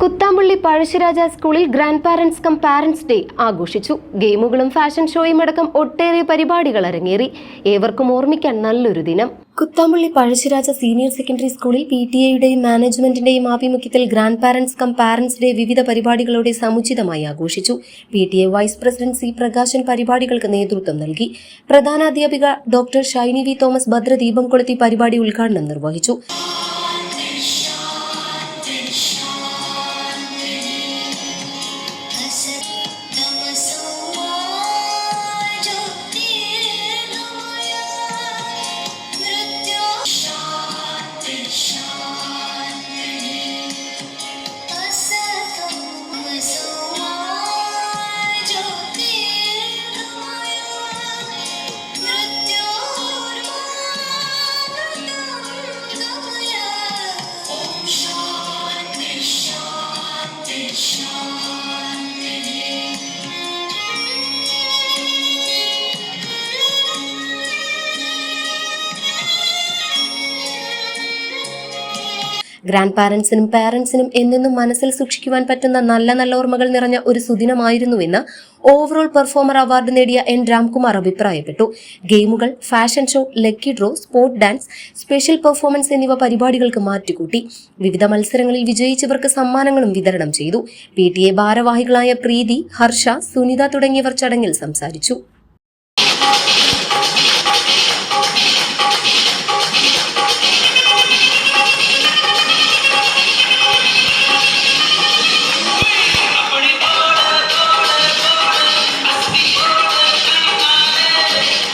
Kuthampally Pazhassiraja സ്കൂളിൽ grand parents cum parents day ആഘോഷിച്ചു. ഗെയിമുകളും ഫാഷൻ ഷോയും അടക്കം ഒട്ടേറെ പരിപാടികൾ അരങ്ങേറി. ഏവർക്കും ഓർമ്മിക്കാൻ നല്ലൊരു ദിനം. കുത്താമ്പള്ളി പഴശ്ശിരാജ സീനിയർ സെക്കൻഡറി സ്കൂളിൽ പി ടി എയുടെയും മാനേജ്മെന്റിന്റെയും ആഭിമുഖ്യത്തിൽ grand parents cum parents day വിവിധ പരിപാടികളോടെ സമുചിതമായി ആഘോഷിച്ചു. P T A vice president C Prakashan പരിപാടികൾക്ക് നേതൃത്വം നൽകി. പ്രധാനാധ്യാപിക ഡോക്ടർ ഷൈനി വി തോമസ് ഭദ്രദീപം കൊളുത്തി പരിപാടി ഉദ്ഘാടനം നിർവഹിച്ചു. ഗ്രാൻഡ് പാരൻസിനും പാരൻസിനും എന്നെന്നും മനസ്സിൽ സൂക്ഷിക്കുവാൻ പറ്റുന്ന നല്ല നല്ല ഓർമ്മകൾ നിറഞ്ഞ ഒരു സുദിനമായിരുന്നുവെന്ന് ഓവറോൾ പെർഫോമർ അവാർഡ് നേടിയ എൻ രാംകുമാർ അഭിപ്രായപ്പെട്ടു. ഗെയിമുകൾ fashion show lucky draw sports dance special performance എന്നിവ പരിപാടികൾക്ക് മാറ്റുകൂട്ടി. വിവിധ മത്സരങ്ങളിൽ വിജയിച്ചവർക്ക് സമ്മാനങ്ങളും വിതരണം ചെയ്തു. പി ടി എ ഭാരവാഹികളായ പ്രീതി ഹർഷ സുനിത തുടങ്ങിയവർ ചടങ്ങിൽ സംസാരിച്ചു.